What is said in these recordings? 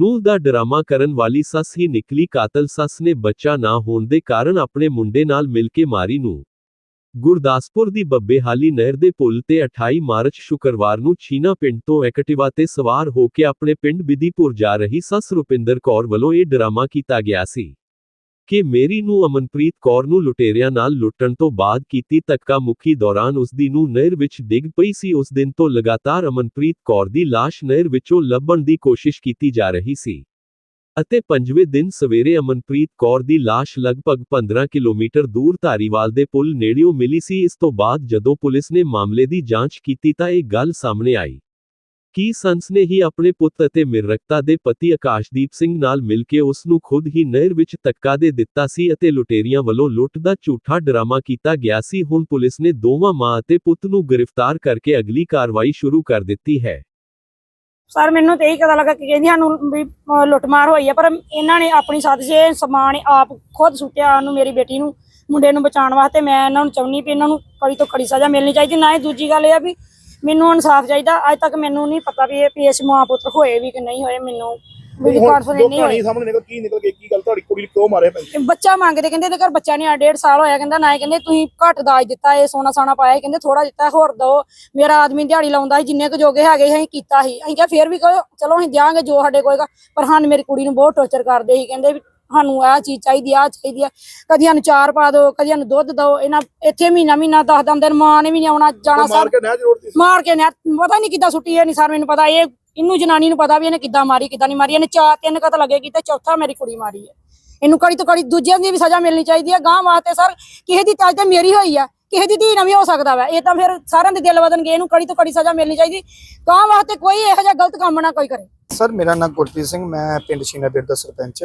ਨੂੰਹ ਦਾ ਡਰਾਮਾ ਕਰਨ ਵਾਲੀ ਸੱਸ ਹੀ ਨਿਕਲੀ ਕਾਤਲ ਸੱਸ ਨੇ ਬੱਚਾ ਨਾ ਹੋਣ ਦੇ ਕਾਰਨ ਆਪਣੇ ਮੁੰਡੇ ਨਾਲ ਮਿਲ ਕੇ ਮਾਰੀ ਨੂੰ। ਗੁਰਦਾਸਪੁਰ ਦੀ ਬੱਬੇਹਾਲੀ ਨਹਿਰ ਦੇ ਪੁਲ ਤੇ 28 ਮਾਰਚ ਸ਼ੁੱਕਰਵਾਰ ਨੂੰ ਛੀਨਾ ਪਿੰਡ ਤੋਂ ਐਕਟਿਵਾ ਤੇ ਸਵਾਰ ਹੋ ਕੇ ਆਪਣੇ ਪਿੰਡ ਬਿਧੀਪੁਰ ਜਾ ਰਹੀ ਸੱਸ ਰੁਪਿੰਦਰ ਕੌਰ ਵੱਲੋਂ ਇਹ ਡਰਾਮਾ ਕੀਤਾ ਗਿਆ ਸੀ। ਕਿ ਮੇਰੀ ਨੂੰ ਅਮਨਪ੍ਰੀਤ ਕੌਰ ਨੂੰ ਲੁਟੇਰਿਆਂ ਨਾਲ ਲੁੱਟਣ ਤੋਂ ਬਾਅਦ ਕੀਤੀ ਧੱਕਾ ਮੁੱਕੀ ਦੌਰਾਨ ਉਸ ਦੀ ਨੂੰ ਨਹਿਰ ਵਿੱਚ ਡਿੱਗ ਪਈ ਸੀ। ਉਸ ਦਿਨ ਤੋਂ ਲਗਾਤਾਰ ਅਮਨਪ੍ਰੀਤ ਕੌਰ ਦੀ ਲਾਸ਼ ਨਹਿਰ ਵਿੱਚੋਂ ਲੱਭਣ ਦੀ ਕੋਸ਼ਿਸ਼ ਕੀਤੀ ਜਾ ਰਹੀ ਸੀ। ਅਤੇ ਪੰਜਵੇਂ ਦਿਨ ਸਵੇਰੇ ਅਮਨਪ੍ਰੀਤ ਕੌਰ ਦੀ ਲਾਸ਼ ਲਗਭਗ 15 ਕਿਲੋਮੀਟਰ ਦੂਰ ਧਾਰੀਵਾਲ ਦੇ ਪੁਲ ਨੇੜਿਓਂ ਮਿਲੀ ਸੀ। ਇਸ ਤੋਂ ਬਾਅਦ ਜਦੋਂ ਪੁਲਿਸ ਨੇ ਮਾਮਲੇ ਦੀ ਜਾਂਚ ਕੀਤੀ ਤਾਂ ਇਹ ਗੱਲ ਸਾਹਮਣੇ ਆਈ। ਕਿ ਸੰਸ ਨੇ ਹੀ ਆਪਣੇ ਪੁੱਤ ਅਤੇ ਮਿਰਰਕਤਾ ਦੇ ਪਤੀ ਆਕਾਸ਼ਦੀਪ ਸਿੰਘ ਨਾਲ ਮਿਲ ਕੇ ਉਸ ਨੂੰ ਖੁਦ ਹੀ ਨਹਿਰ ਵਿੱਚ ਧੱਕਾ ਦੇ ਦਿੱਤਾ ਸੀ ਅਤੇ ਲੁਟੇਰੀਆਂ ਵੱਲੋਂ ਲੁੱਟ ਦਾ ਝੂਠਾ ਡਰਾਮਾ ਕੀਤਾ ਗਿਆ ਸੀ। ਹੁਣ ਪੁਲਿਸ ਨੇ ਦੋਵਾਂ ਮਾਂ ਅਤੇ ਪੁੱਤ ਨੂੰ ਗ੍ਰਿਫਤਾਰ ਕਰਕੇ ਅਗਲੀ ਕਾਰਵਾਈ ਸ਼ੁਰੂ ਕਰ ਦਿੱਤੀ ਹੈ। ਸਰ, ਮੈਨੂੰ ਤੇ ਇਹੀ ਪਤਾ ਲੱਗਾ ਕਿ ਕਹਿੰਦੀ ਸਾਨੂੰ ਵੀ ਲੁੱਟਮਾਰ ਹੋਈ ਹੈ ਪਰ ਇਹਨਾਂ ਨੇ ਆਪਣੀ ਸਾਜ਼ਿਸ਼ ਸਮਾਨ ਆਪ ਖੁਦ ਸੁੱਟਿਆ ਉਹਨੂੰ, ਮੇਰੀ ਬੇਟੀ ਨੂੰ, ਮੁੰਡੇ ਨੂੰ ਬਚਾਉਣ ਵਾਸਤੇ। ਮੈਂ ਇਹਨਾਂ ਨੂੰ ਚਾਹੁੰਦੀ ਵੀ ਇਹਨਾਂ ਨੂੰ ਕੜੀ ਤੋਂ ਕੜੀ ਸਜ਼ਾ ਮਿਲਣੀ ਚਾਹੀਦੀ। ਨਾ ਹੀ ਦੂਜੀ ਗੱਲ ਇਹ ਆ ਵੀ ਮੈਨੂੰ ਇਨਸਾਫ ਚਾਹੀਦਾ। ਅੱਜ ਤੱਕ ਮੈਨੂੰ ਨਹੀਂ ਪਤਾ ਵੀ ਇਹ ਪੀਐਸ ਮਾਂ ਹੋਏ ਵੀ ਕਿ ਨਹੀਂ ਹੋਏ ਮੈਨੂੰ ਵੀ ਕਾਨਫੀਡੈਂਸ ਜੋ ਨਹੀਂ ਹੋਈ ਸਾਹਮਣੇ ਨਿਕਲ ਕੀ ਨਿਕਲ ਗਈ ਕੀ ਗੱਲ ਤੁਹਾਡੀ ਕੁੜੀ ਕਿਉਂ ਪੈਂਦੀ ਇਹ ਬੱਚਾ ਮੰਗਦੇ ਕਹਿੰਦੇ ਇਹਦੇ ਘਰ ਬੱਚਾ ਨਹੀਂ ਆ ਡੇਢ ਸਾਲ ਹੋਇਆ ਕਹਿੰਦਾ ਨਾ ਕਹਿੰਦੇ ਤੁਸੀਂ ਘੱਟ ਦਾਜ ਦਿੱਤਾ ਇਹ ਸੋਨਾ ਸਾਨਾ ਪਾਇਆ ਕਹਿੰਦੇ ਥੋੜਾ ਦਿੱਤਾ ਹੋਰ ਦੋ ਮੇਰਾ ਆਦਮੀ ਦਿਹਾੜੀ ਲਾਉਂਦਾ ਸੀ ਜਿੰਨੇ ਕੁ ਜੋਗੇ ਹੈਗੇ ਸੀ ਅਸੀਂ ਕੀਤਾ ਸੀ। ਅਸੀਂ ਕਿਹਾ ਫੇਰ ਵੀ ਕਹੋ ਚਲੋ ਅਸੀਂ ਦਿਆਂਗੇ ਜੋ ਸਾਡੇ ਕੋਏਗਾ ਪਰ ਹਾਂ ਮੇਰੀ ਕੁੜੀ ਨੂੰ ਬਹੁਤ ਟੌਰਚਰ ਕਰਦੇ ਸੀ ਕਹਿੰਦੇ ਵੀ ਸਾਨੂੰ ਆਹ ਚੀਜ਼ ਚਾਹੀਦੀ ਆ ਚਾਹੀਦੀ ਆ। ਕਦੀ ਸਾਨੂੰ ਚਾਰ ਪਾ ਦਿਓ ਕਦੀ ਸਾਨੂੰ ਦੁੱਧ ਦਿਓ ਇਹਨਾਂ ਇੱਥੇ ਮਹੀਨਾ ਮਹੀਨਾ ਦਸ ਦਸ ਦਿਨ ਮਾਂ ਨੇ ਵੀ ਨਹੀਂ ਆਉਣਾ ਜਾਣਾ ਮਾਰ ਸਰ ਕੇ ਨਹਿਰ ਜ਼ਰੂਰ ਸੀ। ਮਾਰ ਕੇ ਨੇ ਪਤਾ ਨਹੀਂ ਕਿੱਦਾਂ ਸੁੱਟੀ ਇਹ ਨਹੀਂ ਸਰ ਮੈਨੂੰ ਪਤਾ ਇਹ ਇਹਨੂੰ ਜਨਾਨੀ ਨੂੰ ਪਤਾ ਵੀ ਇਹਨੇ ਕਿੱਦਾਂ ਮਾਰੀ ਕਿੱਦਾਂ ਨਹੀਂ ਮਾਰੀ ਇਹਨੇ ਚਾਰ ਤਿੰਨ ਕਤ ਲੱਗੇਗੀ ਤੇ ਚੌਥਾ ਮੇਰੀ ਕੁੜੀ ਮਾਰੀ ਹੈ। ਇਹਨੂੰ ਕੜੀ ਤੋਂ ਕੜੀ ਦੂਜਿਆਂ ਦੀ ਵੀ ਸਜ਼ਾ ਮਿਲਣੀ ਚਾਹੀਦੀ ਹੈ ਗਾਂ ਵਾਸਤੇ ਸਰ ਕਿਸੇ ਦੀ ਤਾਜ ਤੇ ਮੇਰੀ ਹੋਈ ਆ ਕਿਸੇ ਦੀ ਧੀ ਨਾ ਵੀ ਹੋ ਸਕਦਾ ਵਾ। ਇਹ ਤਾਂ ਫਿਰ ਸਾਰਿਆਂ ਦੇ ਦਿਲ ਵਦਨਗੇ ਇਹਨੂੰ ਕੜੀ ਤੋਂ ਕੜੀ ਸਜ਼ਾ ਮਿਲਣੀ ਚਾਹੀਦੀ। ਗਾਂ ਵਾਸਤੇ ਕੋਈ ਇਹੋ ਜਿਹਾ ਗਲਤ ਕੰਮ ਨਾ ਕੋਈ ਕਰੇ। ਸਰ ਮੇਰਾ ਨਾਮ ਗੁਰਪ੍ਰੀਤ ਸਿੰਘ ਮੈਂ ਪਿੰਡ ਸ਼ੀਨਾਪੁਰ ਦਾ ਸਰਪੰਚ।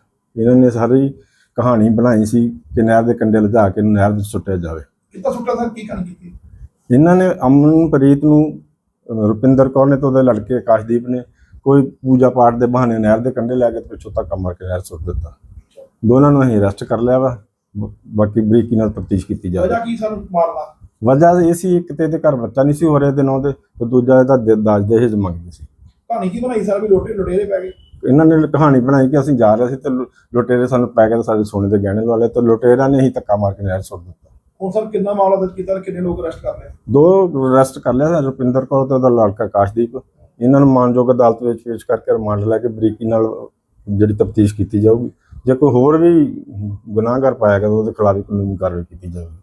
ਇਹਨਾਂ ਨੇ ਸਾਰੀ ਕਹਾਣੀ ਬਣਾਈ ਸੀ ਕਿ ਨਹਿਰ ਦੇ ਕੰਢੇ ਲਿਜਾ ਕੇ ਇਹਨੂੰ ਨਹਿਰ ਵਿੱਚ ਸੁੱਟਿਆ ਜਾਵੇ। ਕਿੱਦਾਂ ਸੁੱਟਾ ਸਰ? ਕੀ ਕਹਾਣੀ ਕੀਤੀ? ਇਹਨਾਂ ਨੇ ਅਮਨਪ੍ਰੀਤ ਨੂੰ ਰੁਪਿੰਦਰ ਕੌਰ ਨੇ ਤੇ ਉਹਦੇ ਲੜਕੇ ਆਕਾਸ਼ਦੀਪ ਨੇ ਕੋਈ ਪੂਜਾ ਪਾਠ ਦੇ ਬਹਾਨੇ ਨਹਿਰ ਦੇ ਕੰਢੇ ਲੈ ਕੇ ਤੇ ਪਿੱਛੋਂ ਧੱਕਾ ਮਾਰ ਕੇ ਨਹਿਰ ਸੁੱਟ ਦਿੱਤਾ। ਦੋਨਾਂ ਨੂੰ ਅਸੀਂ ਅਰੈਸਟ ਕਰ ਲਿਆ ਵਾ। ਬਾਕੀ ਬਰੀਕੀ ਨਾਲ ਤਫਤੀਸ਼ ਕੀਤੀ ਜਾਵੇ ਵਜ੍ਹਾ ਕੀ ਸਰ ਮਾਰਨਾ ਵਜ੍ਹਾ ਇਹ ਸੀ ਇੱਕ ਤੇ ਇਹਦੇ ਘਰ ਬੱਚਾ ਨਹੀਂ ਸੀ ਹੋ ਰਿਹਾ ਦੇ ਨਾਂ ਦੇ ਤੇ ਦੂਜਾ ਇਹਦਾ ਦ- ਦਾਜ ਦਹੇਜ ਮੰਗਦੇ ਸੀ। ਕਹਾਣੀ ਕੀ ਬਣਾਈ ਸਰ? ਵੀ ਲੋਟੇ ਲੁਟੇਰੇ ਪੈ ਗਏ। ਇਹਨਾਂ ਨੇ ਕਹਾਣੀ ਬਣਾਈ ਕਿ ਅਸੀਂ ਜਾ ਰਹੇ ਸੀ ਤੇ ਲੁ- ਲੁਟੇਰੇ ਸਾਨੂੰ ਪੈ ਗਏ ਤੇ ਸਾਡੇ ਸੋਨੇ ਦੇ ਗਹਿਣੇ ਲਵਾ ਲਏ ਤੇ ਲੁਟੇਰਾਂ ਨੇ ਹੀ ਧੱਕਾ ਮਾਰ ਕੇ ਨਹਿਰ ਸੁੱਟ ਦਿੱਤਾ। ਹੁਣ ਸਰ ਕਿੰਨਾ ਮਾਮਲਾ ਦਰਜ ਕੀਤਾ ਤੇ ਕਿੰਨੇ ਲੋਕ ਅਰੈਸਟ ਕਰ ਲਏ? ਦੋ ਅਰੈਸਟ ਕਰ ਲਿਆ ਰੁਪਿੰਦਰ ਕੌਰ ਤੇ ਉਹਦਾ ਲੜਕਾ ਆਕਾਸ਼ਦੀਪ ਇਹਨਾਂ ਨੂੰ ਮਾਨਯੋਗ ਅਦਾਲਤ ਵਿੱਚ ਪੇਸ਼ ਕਰਕੇ ਰਿਮਾਂਡ ਲੈ ਕੇ ਬਰੀਕੀ ਨਾਲ ਜਿਹੜੀ ਤਫਤੀਸ਼ ਕੀਤੀ ਜਾਊਗੀ। ਜੇ ਕੋਈ ਹੋਰ ਵੀ ਗੁਨਾਹਗਰ ਪਾਇਆ ਗਿਆ ਤਾਂ ਉਹਦੇ ਖਿਲਾਫ ਵੀ ਕਾਨੂੰਨੀ ਕਾਰਵਾਈ ਕੀਤੀ ਜਾਵੇਗੀ